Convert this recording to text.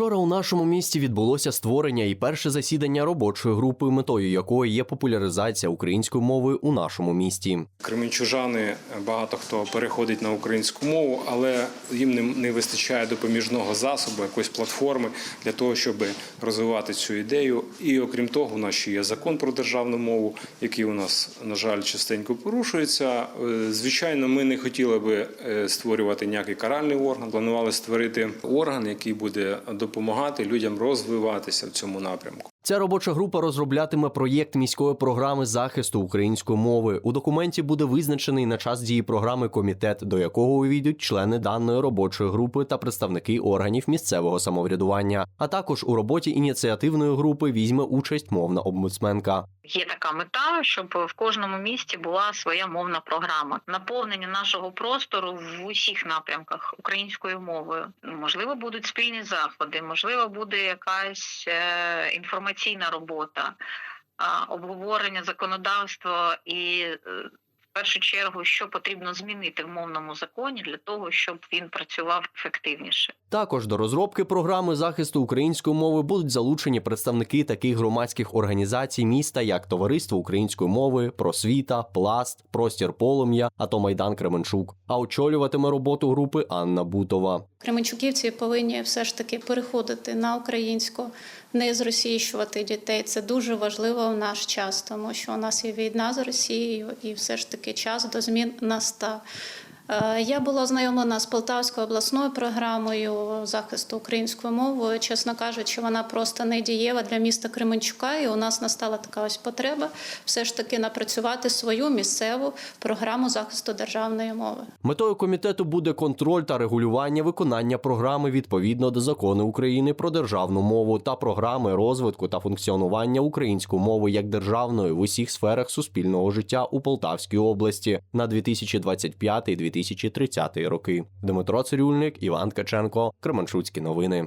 Вчора у нашому місті відбулося створення і перше засідання робочої групи, метою якої є популяризація української мови у нашому місті. Кременчужани багато хто переходить на українську мову, але їм не, вистачає допоміжного засобу, якоїсь платформи для того, щоб розвивати цю ідею. І окрім того, у нас ще є закон про державну мову, який у нас, на жаль, частенько порушується. Е, Звичайно, ми не хотіли би е, створювати ніякий каральний орган. Планували створити орган, який буде допомагати людям розвиватися в цьому напрямку. Ця робоча група розроблятиме проєкт міської програми захисту української мови. У документі буде визначений на час дії програми комітет, до якого увійдуть члени даної робочої групи та представники органів місцевого самоврядування. А також у роботі ініціативної групи візьме участь мовна омбудсменка. Є така мета, щоб в кожному місті була своя мовна програма. Наповнення нашого простору в усіх напрямках українською мовою. Можливо, будуть спільні заходи, можливо, буде якась е, інформаційна робота, обговорення законодавства і. е, В першу чергу, що потрібно змінити в мовному законі для того, щоб він працював ефективніше. Також до розробки програми захисту української мови будуть залучені представники таких громадських організацій міста, як Товариство української мови, Просвіта, Пласт, Простір Полум'я, Атомайдан Кременчук. А очолюватиме роботу групи Анна Бутова. Кременчуківці повинні все ж таки переходити на українську, не зросійщувати дітей. Це дуже важливо в наш час, тому що у нас є війна з Росією, і все ж таки час до змін настав. Е, Я була ознайомлена з Полтавською обласною програмою захисту української мови. Чесно кажучи, вона просто не дієва для міста Кременчука, і у нас настала така ось потреба все ж таки напрацювати свою місцеву програму захисту державної мови. Метою комітету буде контроль та регулювання виконання програми відповідно до закону України про державну мову та програми розвитку та функціонування української мови як державної в усіх сферах суспільного життя у Полтавській області на 2025-2030 роки. Дмитро Цирюльник, Іван Ткаченко, Кременчуцькі новини.